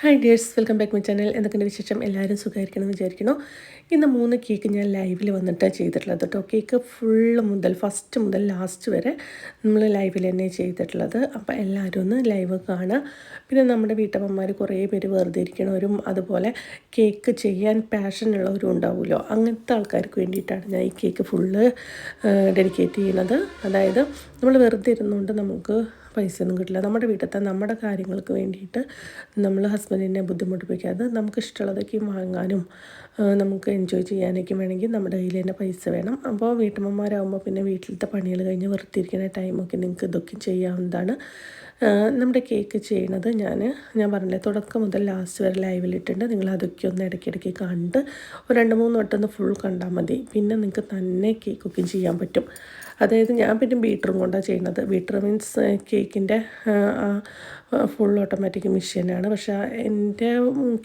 Hi dears welcome back my channel എന്തൊക്കെയുണ്ട് വിശേഷം? എല്ലാവരും സുഖമായിരിക്കണം വിചാരിക്കുന്നു. ഇന്ന് മൂന്ന് കേക്ക് ഞാൻ ലൈവിൽ വന്നിട്ട് ചെയ്തിട്ടുള്ളത് കേട്ടോ കേക്ക് ഫുള്ള് മുതൽ ഫസ്റ്റ് മുതൽ ലാസ്റ്റ് വരെ നമ്മൾ ലൈവിൽ തന്നെ ചെയ്തിട്ടുള്ളത്. അപ്പോൾ എല്ലാവരും ഒന്ന് ലൈവ് കാണുക. പിന്നെ നമ്മുടെ വീട്ടമ്മമാർ കുറേ പേര് വെറുതെ ഇരിക്കണവരും അതുപോലെ കേക്ക് ചെയ്യാൻ പാഷൻ ഉള്ളവരും ഉണ്ടാവുമല്ലോ. അങ്ങനത്തെ ആൾക്കാർക്ക് വേണ്ടിയിട്ടാണ് ഞാൻ ഈ കേക്ക് ഫുള്ള് ഡെഡിക്കേറ്റ് ചെയ്യുന്നത്. അതായത് നമ്മൾ വെറുതെ ഇരുന്നുകൊണ്ട് നമുക്ക് പൈസ ഒന്നും കിട്ടില്ല. നമ്മുടെ വീട്ടിലത്തെ നമ്മുടെ കാര്യങ്ങൾക്ക് വേണ്ടിയിട്ട് നമ്മൾ ഹസ്ബൻഡിനെ ബുദ്ധിമുട്ടിപ്പിക്കാതെ നമുക്ക് ഇഷ്ടമുള്ളതൊക്കെ വാങ്ങാനും നമുക്ക് എൻജോയ് ചെയ്യാനൊക്കെ വേണമെങ്കിൽ നമ്മുടെ കയ്യിൽ തന്നെ പൈസ വേണം. അപ്പോൾ വീട്ടമ്മമാരാകുമ്പോൾ പിന്നെ വീട്ടിലത്തെ പണികൾ കഴിഞ്ഞ് വെറുത്തിരിക്കുന്ന ടൈമൊക്കെ നിങ്ങൾക്ക് ഇതൊക്കെ ചെയ്യാവുന്നതാണ്. നമ്മുടെ കേക്ക് ചെയ്യണത് ഞാൻ ഞാൻ പറഞ്ഞില്ലേ തുടക്കം മുതൽ ലാസ്റ്റ് വരെ ലൈവിലിട്ടുണ്ട് നിങ്ങൾ അതൊക്കെ ഒന്ന് ഇടയ്ക്കിടയ്ക്ക് കണ്ട് ഒരു രണ്ട് മൂന്ന് വട്ടം ഫുൾ കണ്ടാൽ മതി. പിന്നെ നിങ്ങൾക്ക് തന്നെ കേക്ക് കുക്കിംഗ് ചെയ്യാൻ പറ്റും. അതായത് ഞാൻ പിന്നെ ബീറ്ററും കൊണ്ടാണ് ചെയ്യുന്നത്. ബീറ്റർ മീൻസ് കേക്കിന്റെ ഫുൾ ഓട്ടോമാറ്റിക് മെഷീനാണ് പക്ഷേ എന്റെ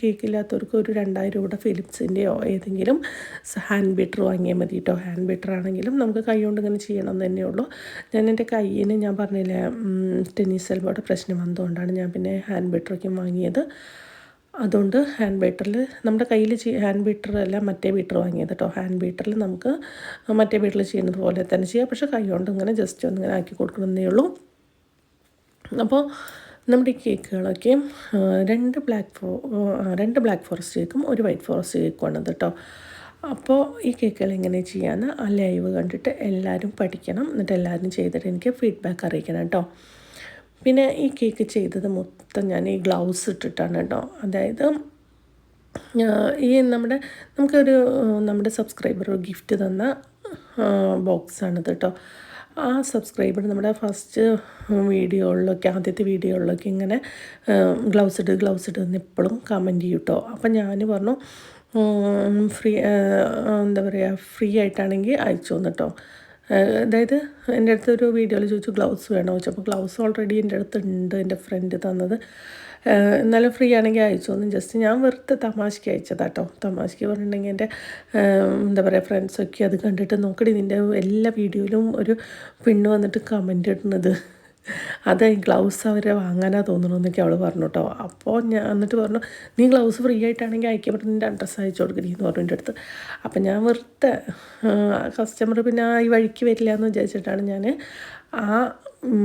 കേക്കില്ലാത്തവർക്ക് ഒരു രണ്ടായിരം രൂപയുടെ ഫിലിപ്സിന്റെയോ ഏതെങ്കിലും ഹാൻഡ് ബീറ്റർ വാങ്ങിയാൽ മതി കേട്ടോ ഹാൻഡ് ബീറ്റർ ആണെങ്കിലും നമുക്ക് കൈ കൊണ്ട് ഇങ്ങനെ ചെയ്യണം എന്ന് തന്നെയുള്ളൂ. ഞാൻ എന്റെ കയ്യിന് ഞാൻ പറഞ്ഞില്ലേ ടെന്നീസ് എൽബോയുടെ പ്രശ്നം വന്നതുകൊണ്ടാണ് ഞാൻ പിന്നെ ഹാൻഡ് ബീറ്ററൊക്കെ വാങ്ങിയത്. അതുകൊണ്ട് ഹാൻഡ് ബീറ്ററിൽ നമ്മുടെ കയ്യിൽ ഹാൻഡ് ബീറ്ററല്ല മറ്റേ ബീറ്റർ വാങ്ങിയത് കേട്ടോ ഹാൻഡ് ബീറ്ററിൽ നമുക്ക് മറ്റേ ബീറ്ററിൽ ചെയ്യുന്നത് പോലെ തന്നെ ചെയ്യാം. പക്ഷേ കൈ കൊണ്ട് ഇങ്ങനെ ജസ്റ്റ് ഒന്ന് ഇങ്ങനെ ആക്കി കൊടുക്കണമെന്നേ ഉള്ളൂ. അപ്പോൾ നമ്മുടെ ഈ കേക്കുകളൊക്കെ രണ്ട് ബ്ലാക്ക് ഫോ രണ്ട് ബ്ലാക്ക് ഫോറസ്റ്റ് കേക്കും ഒരു വൈറ്റ് ഫോറസ്റ്റ് കേക്കുമാണ് കേട്ടോ അപ്പോൾ ഈ കേക്കുകൾ എങ്ങനെ ചെയ്യാമെന്ന് ആ ലൈവ് കണ്ടിട്ട് എല്ലാവരും പഠിക്കണം. എന്നിട്ട് എല്ലാവരും ചെയ്തിട്ട് എനിക്ക് ഫീഡ്ബാക്ക് അറിയിക്കണം കേട്ടോ പിന്നെ ഈ കേക്ക് ചെയ്തത് മൊത്തം ഞാൻ ഈ ഗ്ലൗസ് ഇട്ടിട്ടാണ് കേട്ടോ. അതായത് ഈ നമ്മുടെ നമുക്കൊരു നമ്മുടെ സബ്സ്ക്രൈബർ ഗിഫ്റ്റ് തന്ന ബോക്സാണിത് കേട്ടോ. ആ സബ്സ്ക്രൈബർ നമ്മുടെ ഫസ്റ്റ് വീഡിയോകളിലൊക്കെ ആദ്യത്തെ വീഡിയോകളിലൊക്കെ ഇങ്ങനെ ഗ്ലൗസ് ഇട്ട് ഗ്ലൗസ് ഇട്ട് എന്ന് എപ്പോഴും കമന്റ് ചെയ്യും കേട്ടോ. അപ്പം ഞാൻ പറഞ്ഞു ഫ്രീ എന്താ പറയുക ഫ്രീ ആയിട്ടാണെങ്കിൽ അയച്ചു തന്നിട്ടോ അതായത് എന്റെ അടുത്ത് ഒരു വീഡിയോയിൽ ചോദിച്ചു ഗ്ലൗസ് വേണോ ചോദിച്ചപ്പോൾ ഗ്ലൗസ് ഓൾറെഡി എന്റെ അടുത്തുണ്ട് എന്റെ ഫ്രണ്ട് തന്നത്. എന്നാലും ഫ്രീ ആണെങ്കിൽ അയച്ചു ഒന്നും ജസ്റ്റ് ഞാൻ വെറുതെ തമാശയ്ക്ക് അയച്ചതാട്ടോ തമാശയ്ക്ക് പറഞ്ഞിട്ടുണ്ടെങ്കിൽ എന്റെ എന്താ പറയുക ഫ്രണ്ട്സൊക്കെ അത് കണ്ടിട്ട് നോക്കടി നിന്റെ എല്ലാ വീഡിയോയിലും ഒരു പെണ്ണ് വന്നിട്ട് കമന്റ് ഇടുന്നത്. അത് ഗ്ലൗസ് അവരെ വാങ്ങാനാ തോന്നുന്നു എന്നൊക്കെ അവൾ പറഞ്ഞു കേട്ടോ അപ്പോൾ ഞാൻ എന്നിട്ട് പറഞ്ഞു നീ ഗ്ലൗസ് ഫ്രീ ആയിട്ടാണെങ്കിൽ അയക്കപ്പെട്ട് നിന്റെ അഡ്രസ്സ് അയച്ചു കൊടുക്കരുത് എന്ന് പറഞ്ഞു എന്റെ അടുത്ത്. അപ്പം ഞാൻ വെറുതെ കസ്റ്റമർ പിന്നെ ഈ വഴിക്ക് വരില്ല എന്ന് വിചാരിച്ചിട്ടാണ് ഞാൻ ആ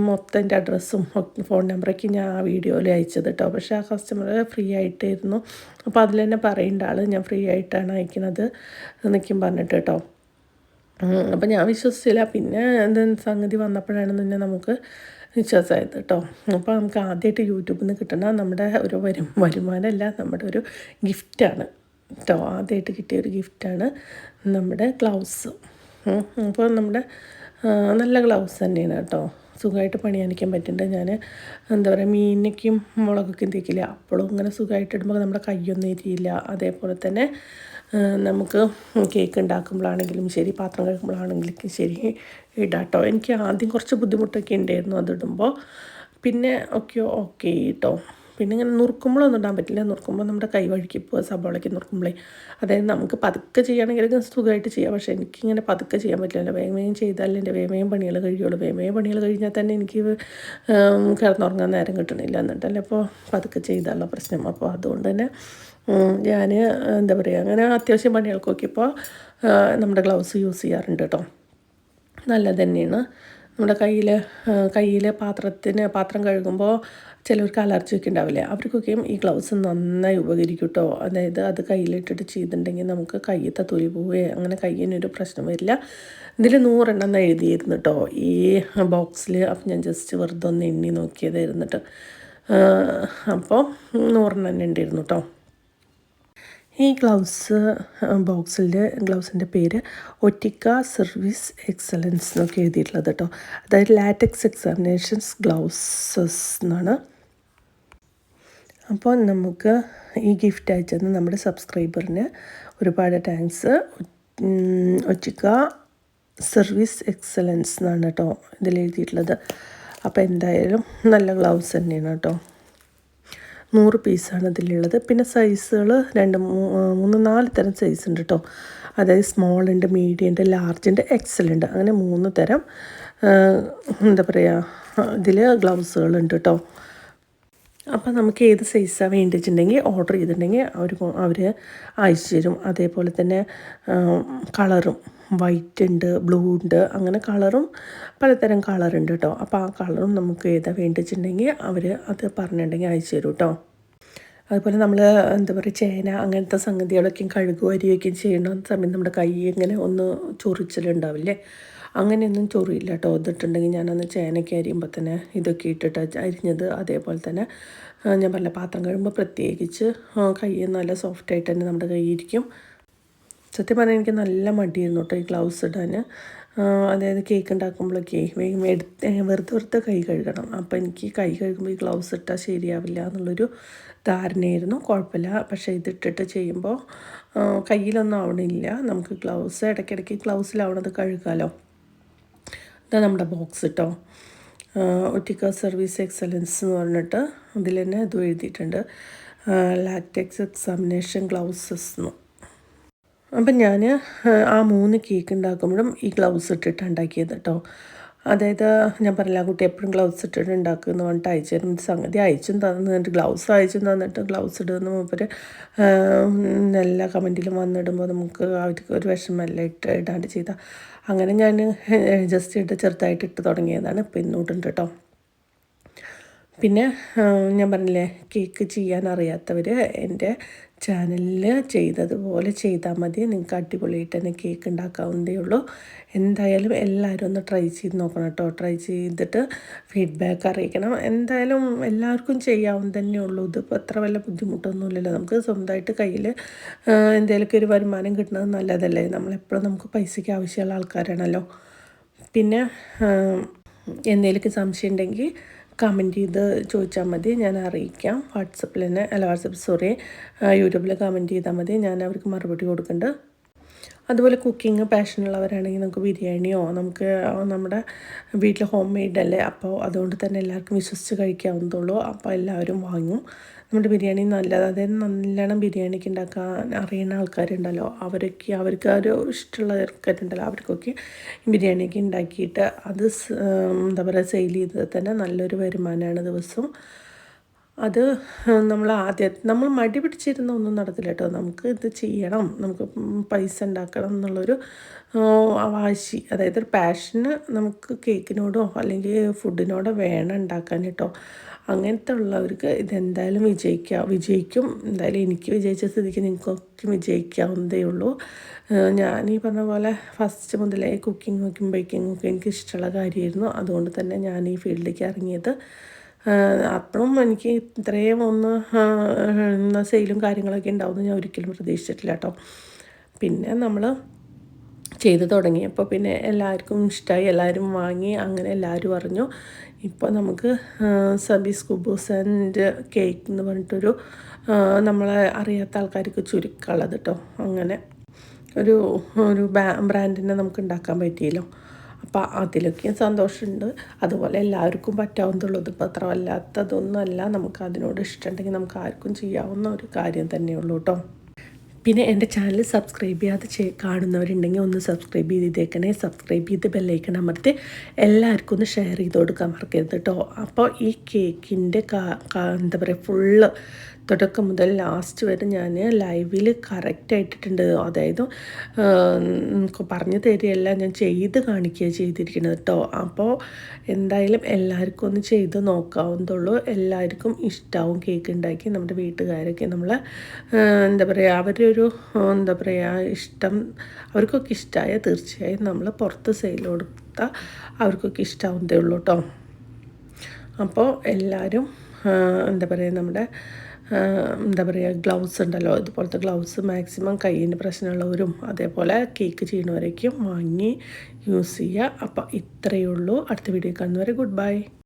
മൊത്തം എന്റെ അഡ്രസ്സും ഫോൺ നമ്പറൊക്കെ ഞാൻ ആ വീഡിയോയിൽ അയച്ചത് കേട്ടോ പക്ഷേ ആ കസ്റ്റമർ ഫ്രീ ആയിട്ടായിരുന്നു. അപ്പോൾ അതിൽ തന്നെ പറയേണ്ട ആൾ ഞാൻ ഫ്രീ ആയിട്ടാണ് അയക്കുന്നത് എന്നൊക്കെയും പറഞ്ഞിട്ട് കേട്ടോ അപ്പം ഞാൻ വിശ്വസിച്ചില്ല. പിന്നെ എന്ത് സംഗതി വന്നപ്പോഴാണ് തന്നെ നമുക്ക് വിശ്വാസമായത് കേട്ടോ അപ്പോൾ നമുക്ക് ആദ്യമായിട്ട് യൂട്യൂബിൽ നിന്ന് കിട്ടണ നമ്മുടെ ഒരു വരും വരുമാനമല്ല നമ്മുടെ ഒരു ഗിഫ്റ്റാണ്. കേട്ടോ ആദ്യമായിട്ട് കിട്ടിയ ഒരു ഗിഫ്റ്റാണ് നമ്മുടെ ഗ്ലൗസ് അപ്പോൾ നമ്മുടെ നല്ല ഗ്ലൗസ് തന്നെയാണ് കേട്ടോ സുഖമായിട്ട് പണിയാനിക്കാൻ പറ്റുന്നുണ്ട്. ഞാൻ എന്താ പറയുക മീനയ്ക്കും മുളകൊക്കെ തേക്കില്ല അപ്പോഴും ഇങ്ങനെ സുഖമായിട്ട് ഇടുമ്പോൾ നമ്മുടെ കൈയൊന്നും എരിയില്ല. അതേപോലെ തന്നെ നമുക്ക് കേക്ക് ഉണ്ടാക്കുമ്പോഴാണെങ്കിലും ശരി പാത്രം കഴുകുമ്പോഴാണെങ്കിലും ശരി ഇടാട്ടോ. എനിക്ക് ആദ്യം കുറച്ച് ബുദ്ധിമുട്ടൊക്കെ ഉണ്ടായിരുന്നു അതിടുമ്പോൾ പിന്നെ ഒക്കെ ഓക്കെ കേട്ടോ പിന്നെ ഇങ്ങനെ നുറുക്കുമ്പോഴൊന്നും ഇടാൻ പറ്റില്ല. നുറുക്കുമ്പോൾ നമ്മുടെ കൈ വഴുക്കി പോകുക സബോളയ്ക്ക് നുറുക്കുമ്പോഴേ. അതായത് നമുക്ക് പതുക്കെ ചെയ്യുകയാണെങ്കിൽ സുഖമായിട്ട് ചെയ്യാം. പക്ഷേ എനിക്കിങ്ങനെ പതുക്കെ ചെയ്യാൻ പറ്റില്ലല്ലോ വേഗം വേഗം ചെയ്താലേ എന്റെ വേഗം പണികൾ കഴിയുള്ളൂ. വേഗം പണികൾ കഴിഞ്ഞാൽ തന്നെ എനിക്ക് കിടന്നുറങ്ങാൻ നേരം കിട്ടണില്ല എന്നിട്ടല്ലേ. അപ്പോൾ പതുക്കെ ചെയ്താലുള്ള പ്രശ്നം. അപ്പോൾ അതുകൊണ്ട് തന്നെ ഞാൻ എന്താ പറയുക അങ്ങനെ അത്യാവശ്യം പണികൾക്കൊക്കെ ഇപ്പോൾ നമ്മുടെ ഗ്ലൗസ് യൂസ് ചെയ്യാറുണ്ട് കേട്ടോ നല്ലത് തന്നെയാണ്. നമ്മുടെ കയ്യിൽ കയ്യിൽ പാത്രത്തിന് പാത്രം കഴുകുമ്പോൾ ചിലവർക്ക് അലർജി ഒക്കെ ഉണ്ടാവില്ലേ അവർക്കൊക്കെയും ഈ ഗ്ലൗസ് നന്നായി ഉപകരിക്കും കേട്ടോ അതായത് അത് കയ്യിലിട്ടിട്ട് ചെയ്തിട്ടുണ്ടെങ്കിൽ നമുക്ക് കയ്യത്തെ തൊലി പോവുകയോ അങ്ങനെ കയ്യിനൊരു പ്രശ്നം വരില്ല. ഇതിൽ നൂറെണ്ണം എന്ന് എഴുതിയിരുന്നു കേട്ടോ ഈ ബോക്സിൽ അപ്പം ഞാൻ ജസ്റ്റ് വെറുതെ ഒന്ന് എണ്ണി നോക്കിയതായിരുന്നിട്ട് അപ്പോൾ നൂറെണ്ണം തന്നെ ഉണ്ടായിരുന്നു കേട്ടോ ഈ ഗ്ലൗസ് ബോക്സിന്റെ ഗ്ലൗസിന്റെ പേര് ഒറ്റിക്ക സർവീസ് എക്സലൻസ് എന്നൊക്കെ എഴുതിയിട്ടുള്ളത് കേട്ടോ. അതായത് ലാറ്റക്സ് എക്സാമിനേഷൻസ് ഗ്ലൗസസ് എന്നാണ്. അപ്പോൾ നമുക്ക് ഈ ഗിഫ്റ്റ് അയച്ചത് നമ്മുടെ സബ്സ്ക്രൈബറിന് ഒരുപാട് താങ്ക്സ് ഒറ്റിക്ക സർവീസ് എക്സലൻസ് എന്നാണ് കേട്ടോ ഇതിൽ എഴുതിയിട്ടുള്ളത്. അപ്പോൾ എന്തായാലും നല്ല ഗ്ലൗസ് തന്നെയാണ് കേട്ടോ. നൂറ് പീസാണ് ഇതിലുള്ളത് പിന്നെ സൈസുകൾ രണ്ട് മൂന്ന് നാല് തരം സൈസ് ഉണ്ട് കേട്ടോ അതായത് സ്മോൾ ഉണ്ട് മീഡിയം ഉണ്ട് ലാർജ് ഉണ്ട് എക്സൽ ഉണ്ട് അങ്ങനെ മൂന്ന് തരം എന്താ പറയുക ഇതിൽ ഗ്ലൗസുകളുണ്ട് കേട്ടോ അപ്പം നമുക്ക് ഏത് സൈസാണ് വേണ്ടിയിട്ടുണ്ടെങ്കിൽ ഓർഡർ ചെയ്തിട്ടുണ്ടെങ്കിൽ അവർ അവർ അയച്ചു തരും. അതേപോലെ തന്നെ കളറും വൈറ്റ് ഉണ്ട് ബ്ലൂ ഉണ്ട് അങ്ങനെ കളറും പലതരം കളറുണ്ട് കേട്ടോ അപ്പോൾ ആ കളറും നമുക്ക് ഏതാ വേണ്ടിയിട്ടുണ്ടെങ്കിൽ അവർ അത് പറഞ്ഞിട്ടുണ്ടെങ്കിൽ അയച്ചു തരും കേട്ടോ അതുപോലെ നമ്മൾ എന്താ പറയുക ചേന അങ്ങനത്തെ സംഗതികളൊക്കെ കഴുകുക അരിയൊക്കെയും ചെയ്യണ സമയം നമ്മുടെ കൈ ഇങ്ങനെ ഒന്ന് ചൊറിച്ചിലുണ്ടാവില്ലേ? അങ്ങനെയൊന്നും ചൊറിയില്ല കേട്ടോ വന്നിട്ടുണ്ടെങ്കിൽ ഞാനന്ന് ചേനയ്ക്ക് അരിയുമ്പോൾ തന്നെ ഇതൊക്കെ ഇട്ടിട്ട് അരിഞ്ഞത് അതേപോലെ തന്നെ ഞാൻ പറഞ്ഞ പാത്രം കഴിയുമ്പോൾ പ്രത്യേകിച്ച് കൈ നല്ല സോഫ്റ്റായിട്ട് തന്നെ നമ്മുടെ കൈയിരിക്കും. സത്യം പറഞ്ഞാൽ എനിക്ക് നല്ല മടിയായിരുന്നു കേട്ടോ ഈ ഗ്ലൗസ് ഇടാൻ അതായത് കേക്ക് ഉണ്ടാക്കുമ്പോഴൊക്കെ വേഗം എടുത്ത് വെറുതെ വെറുതെ കൈ കഴുകണം. അപ്പോൾ എനിക്ക് കൈ കഴുകുമ്പോൾ ഈ ഗ്ലൗസ് ഇട്ടാൽ ശരിയാവില്ല എന്നുള്ളൊരു ധാരണയായിരുന്നു. കുഴപ്പമില്ല. പക്ഷേ ഇതിട്ടിട്ട് ചെയ്യുമ്പോൾ കയ്യിലൊന്നും ആവണില്ല. നമുക്ക് ഗ്ലൗസ് ഇടയ്ക്കിടയ്ക്ക് ഗ്ലൗസിലാവണത് കഴുകാമല്ലോ ഇതാ നമ്മുടെ ബോക്സ് കേട്ടോ ഒറ്റിക്ക സർവീസ് എക്സലൻസ് എന്ന് പറഞ്ഞിട്ട് അതിൽ തന്നെ ഇത് എഴുതിയിട്ടുണ്ട്. ലാക്ടെക്സ് എക്സാമിനേഷൻ ഗ്ലൗസസ് എന്ന് അപ്പം ഞാൻ ആ മൂന്ന് കേക്ക് ഉണ്ടാക്കുമ്പോഴും ഈ ഗ്ലൗസ് ഇട്ടിട്ട് ഉണ്ടാക്കിയത് കേട്ടോ. അതായത് ഞാൻ പറഞ്ഞില്ല കുട്ടി എപ്പോഴും ഗ്ലൗസ് ഇട്ടിട്ട് ഉണ്ടാക്കുമെന്ന് പറഞ്ഞിട്ട് അയച്ചു തരും സംഗതി അയച്ചും തന്നിട്ട് ഗ്ലൗസ് അയച്ചും തന്നിട്ട് ഗ്ലൗസ് ഇടുന്ന മൂപ്പർ എല്ലാ കമന്റിലും വന്നിടുമ്പോൾ നമുക്ക് അവർക്ക് ഒരു വിഷമല്ല ഇട്ട് ഇടാണ്ട് ചെയ്താൽ അങ്ങനെ ഞാൻ ജസ്റ്റ് ഇട്ട് ചെറുതായിട്ട് ഇട്ട് തുടങ്ങിയതാണ്. ഇപ്പം ഇന്നോട്ടുണ്ട് കേട്ടോ. പിന്നെ ഞാൻ പറഞ്ഞില്ലേ കേക്ക് ചെയ്യാൻ അറിയാത്തവർ എന്റെ ചാനലിൽ ചെയ്തതുപോലെ ചെയ്താൽ മതി. നിങ്ങൾക്ക് അടിപൊളിയായിട്ട് തന്നെ കേക്ക് ഉണ്ടാക്കാവുന്നതേ ഉള്ളൂ. എന്തായാലും എല്ലാവരും ഒന്ന് ട്രൈ ചെയ്ത് നോക്കണം കേട്ടോ ട്രൈ ചെയ്തിട്ട് ഫീഡ്ബാക്ക് അറിയിക്കണം. എന്തായാലും എല്ലാവർക്കും ചെയ്യാവുന്ന തന്നെ ഉള്ളൂ. ഇതിപ്പോൾ അത്ര വല്ല ബുദ്ധിമുട്ടൊന്നുമില്ലല്ലോ. നമുക്ക് സ്വന്തമായിട്ട് കയ്യിൽ എന്തെങ്കിലുമൊക്കെ ഒരു വരുമാനം കിട്ടുന്നത് നല്ലതല്ലേ? നമ്മളെപ്പോഴും നമുക്ക് പൈസയ്ക്ക് ആവശ്യമുള്ള ആൾക്കാരാണല്ലോ. പിന്നെ എന്തെങ്കിലുമൊക്കെ സംശയം ഉണ്ടെങ്കിൽ കമന്റ് ചെയ്ത് ചോദിച്ചാൽ മതി. ഞാൻ അറിയിക്കാം. വാട്സപ്പിൽ തന്നെ അല്ല വാട്സപ്പ് സോറി യൂട്യൂബിൽ കമന്റ് ചെയ്താൽ മതി. ഞാൻ അവർക്ക് മറുപടി കൊടുക്കുന്നുണ്ട് അതുപോലെ കുക്കിംഗ് പാഷനുള്ളവരാണെങ്കിൽ നമുക്ക് ബിരിയാണിയോ നമുക്ക് നമ്മുടെ വീട്ടിൽ ഹോം മെയ്ഡ് അല്ലേ? അപ്പോൾ അതുകൊണ്ട് തന്നെ എല്ലാവർക്കും വിശ്വസിച്ച് കഴിക്കാവുന്നതുള്ളൂ. അപ്പോൾ എല്ലാവരും വാങ്ങും. നമ്മുടെ ബിരിയാണി നല്ലത്. അതായത് നല്ലോണം ബിരിയാണിക്ക് ഉണ്ടാക്കാൻ അറിയുന്ന ആൾക്കാരുണ്ടല്ലോ. അവരൊക്കെ അവർക്ക് ഒരു ഇഷ്ടമുള്ള ആൾക്കാരുണ്ടല്ലോ. അവർക്കൊക്കെ ബിരിയാണിയൊക്കെ ഉണ്ടാക്കിയിട്ട് അത് എന്താ പറയുക സെയിൽ ചെയ്തത് തന്നെ നല്ലൊരു വരുമാനമാണ് ദിവസവും അത് നമ്മൾ ആദ്യം നമ്മൾ മടി പിടിച്ചിരുന്ന ഒന്നും നടത്തില്ല കേട്ടോ. നമുക്ക് ഇത് ചെയ്യണം. നമുക്ക് പൈസ ഉണ്ടാക്കണം എന്നുള്ളൊരു വാശി അതായത് ഒരു പാഷന് നമുക്ക് കേക്കിനോടോ അല്ലെങ്കിൽ ഫുഡിനോടോ വേണം ഉണ്ടാക്കാൻ കേട്ടോ. അങ്ങനത്തെ ഉള്ളവർക്ക് ഇതെന്തായാലും വിജയിക്കാം വിജയിക്കും എന്തായാലും എനിക്ക് വിജയിച്ച സ്ഥിതിക്ക് നിങ്ങൾക്കൊക്കെ വിജയിക്കാവുന്നതേ ഉള്ളൂ ഞാൻ ഈ പറഞ്ഞ പോലെ ഫസ്റ്റ് മുതലേ കുക്കിങ്ങും ബേക്കിംഗ് ഒക്കെ എനിക്ക് ഇഷ്ടമുള്ള കാര്യമായിരുന്നു അതുകൊണ്ട് തന്നെ ഞാൻ ഈ ഫീൽഡിലേക്ക് ഇറങ്ങിയത് അപ്പോഴും എനിക്ക് ഇത്രയും ഒന്ന് സെയിലും കാര്യങ്ങളൊക്കെ ഉണ്ടാവുമെന്ന് ഞാൻ ഒരിക്കലും പ്രതീക്ഷിച്ചിട്ടില്ല കേട്ടോ പിന്നെ നമ്മൾ ചെയ്ത് തുടങ്ങിയപ്പോൾ പിന്നെ എല്ലാവർക്കും ഇഷ്ടമായി എല്ലാവരും വാങ്ങി അങ്ങനെ എല്ലാവരും അറിഞ്ഞു. ഇപ്പോൾ നമുക്ക് സബീസ് കുബൂസ് ആൻഡ് കേക്ക് എന്ന് പറഞ്ഞിട്ടൊരു നമ്മളെ അറിയാത്ത ആൾക്കാർക്ക് ചുരുക്കമുള്ളത് കേട്ടോ. അങ്ങനെ ഒരു ഒരു ബ്രാൻഡിനെ നമുക്ക് ഉണ്ടാക്കാൻ പറ്റിയല്ലോ. അപ്പോൾ അതിലൊക്കെ സന്തോഷമുണ്ട്. അതുപോലെ എല്ലാവർക്കും പറ്റാവുന്നുള്ളത് ഇപ്പോൾ അത്ര വല്ലാത്തതൊന്നുമല്ല. നമുക്ക് അതിനോട് ഇഷ്ടമുണ്ടെങ്കിൽ നമുക്ക് ആർക്കും ചെയ്യാവുന്ന ഒരു കാര്യം തന്നെയുള്ളൂ കേട്ടോ. പിന്നെ എന്റെ ചാനൽ സബ്സ്ക്രൈബ് ചെയ്യാതെ ചെയ് കാണുന്നവരുണ്ടെങ്കിൽ ഒന്ന് സബ്സ്ക്രൈബ് ചെയ്തേക്കണേ. സബ്സ്ക്രൈബ് ചെയ്ത് ബെല്ലൈക്കൺ അമർത്തി എല്ലാവർക്കും ഒന്ന് ഷെയർ ചെയ്ത് കൊടുക്കാൻ മറക്കരുത് കേട്ടോ. അപ്പോൾ ഈ കേക്കിന്റെ എന്താ പറയുക ഫുള്ള് തുടക്കം മുതൽ ലാസ്റ്റ് വരെ ഞാൻ ലൈവിൽ കറക്റ്റ് ആയിട്ടിട്ടുണ്ട്. അതായത് പറഞ്ഞു തരികയല്ല ഞാൻ ചെയ്ത് കാണിക്കുക ചെയ്തിരിക്കുന്നത് കേട്ടോ അപ്പോൾ എന്തായാലും എല്ലാവർക്കും ഒന്ന് ചെയ്ത് നോക്കാവുന്നതുള്ളൂ. എല്ലാവർക്കും ഇഷ്ടമാവും കേക്ക് ഉണ്ടാക്കി നമ്മുടെ വീട്ടുകാരൊക്കെ. നമ്മൾ എന്താ പറയുക ഒരു എന്താ പറയുക ഇഷ്ടം അവർക്കൊക്കെ ഇഷ്ടമായ തീർച്ചയായും നമ്മൾ പുറത്ത് സെയിൽ കൊടുത്താൽ അവർക്കൊക്കെ ഇഷ്ടമാവുന്നതേ ഉള്ളൂ കേട്ടോ അപ്പോൾ എല്ലാവരും എന്താ പറയുക നമ്മുടെ എന്താ പറയുക ഗ്ലൗസ് ഉണ്ടല്ലോ. ഇതുപോലത്തെ ഗ്ലൗസ് മാക്സിമം കയ്യിന് പ്രശ്നമുള്ളവരും അതേപോലെ കേക്ക് ചെയ്യുന്നവരേക്കും വാങ്ങി യൂസ് ചെയ്യുക. അപ്പോൾ ഇത്രയേ ഉള്ളൂ. അടുത്ത വീഡിയോ കാണുന്നവരെ ഗുഡ് ബൈ